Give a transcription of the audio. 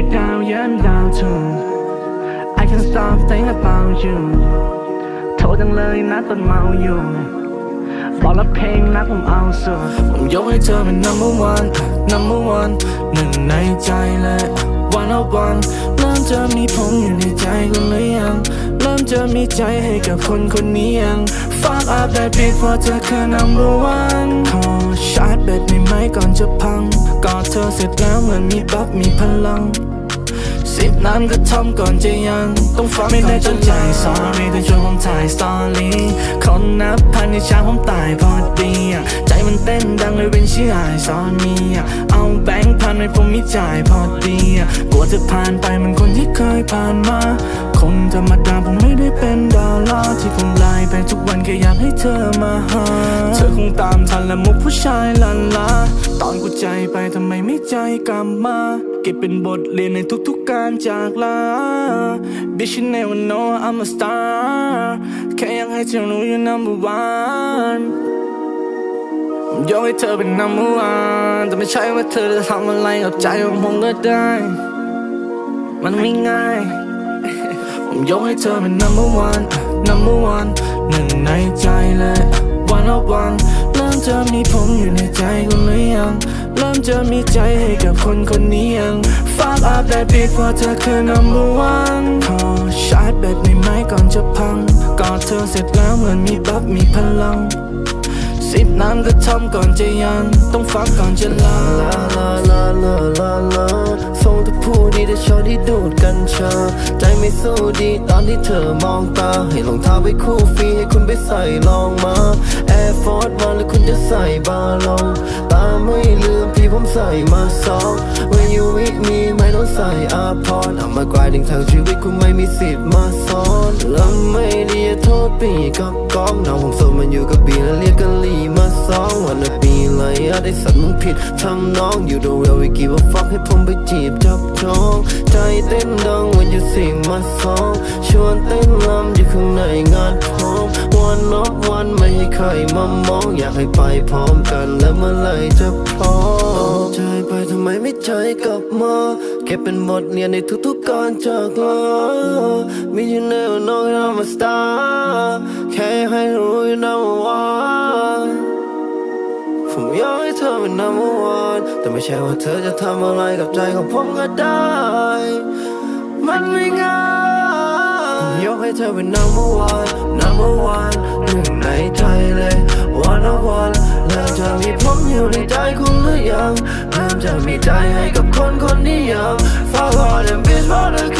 am down to I can't stop thinking about you โทษจังเลยนะตอนเมาอยู่บอกรับเพลงนะผมเอาสุดผมยกให้เธอเป็น number one number one หนึ่งในใจเลย one of one เริ่มจะมีผมอยู่ในใจคุณหรือยัง เริ่มจะมีใจให้กับคนคนนี้ยัง fuck up that beat เพราะเธอคือ number one ขอชาร์จแบตในไม้ก่อนจะพังกอดเธอเสร็จแล้วเหมือนมีบัฟมีพลังสิบน้ำก็ทำก่อนจะยัง ต้องฟังไม่ได้จนใจ sorry แต่ชวยผมถ่ายสตอรี่คนนับพันในเช้าผมตายพอดีใจมันเต้นดังเลยเป็นชื่ออายสอนมีเอาแบงค์พันให้ผมมีจ่ายพอดีกลัวจะผ่านไปเหมันคนที่เคยผ่านมา คนธรรมดาผมไม่ได้เป็นดาราที่ผม ไลน์ไปทุกวันแค่อยากให้เธอมาหา เธอคงตามทันและมุกผู้ชายลันลา ตอนกูใจไปทำไมไม่ใจกลับมา เก็บเป็นบทเรียนในทุกๆการจากลา Bitch you never know I'm a star แค่อยากให้เธอรู้ you number one ผมยกให้เธอเป็น number one แต่ไม่ใช่ว่าเธอจะทำอะไรกับใจของผมก็ได้ มันไม่ง่าย ผมยกให้เธอเป็น number one number one หนึ่งในใจเลย one of one เริ่มจะมีผมอยู่ในใจคุณหรือยังเริ่มจะมีใจให้กับคนคนนี้ยัง fuck up that beat เพราะเธอคือ number one ขอชาร์จแบตในไม้ก่อนจะพังกอดเธอเสร็จแล้วเหมือนมีบัฟมีพลังสิบน้ำก็ทำก่อนจะยังต้องฟักก่อนจะลาลาลา ไม่สู้ดีตอนที่เธอมองตา ให้รองเท้าไว้คู่ฟรีให้คุณไปใส่ลองมา Air Force มาแล้วคุณจะใส่บาลอง ตาไม่ลืมพี่ผมใส่มาสอง When you with me ไม่ต้องใส่อาพรเอามากลายถึงทางชีวิตคุณไม่มีสิทธิ์มาซ้อนแล้วไม่ดีโทษปีกับกองน้องผมโสดมันอยู่กับบีแล้วเรียกกันลีมาสองวันละปีเลยอะได้สัตว์มึงผิดทำน้องอยู่ดูเวลวิกีว่าฟักให้ผมไปจีบจับจอง ใจเต้นดัง วันอยู่สิ่งมาสองชวนเต้นลำอยู่ข้างในงานพร้อมวันนอกวันไม่ให้ใครมามองอยากให้ไปพร้อมกันแล้วเมื่อไหรจะพร้อมใจไปทำไมไม่ใจกลับมาเก็บเป็นบทเรียนในทุกๆการจากลามีอยู่แนวน้องเรามาสตาร์แค่ให้รู้นะว่าผมอยากให้เธอเป็น number one แต่ไม่ใช่ว่าเธอจะทำอะไรกับใจของผมก็ได้ มันไม่ง่ายผมยกให้เธอเป็น number one number one หนึ่งในใจเลย one of one เริ่มจะมีผมอยู่ในใจคุณหรือยังเริ่มจะมีใจให้กับคนคนนี้ยัง Fuck all them bitch เ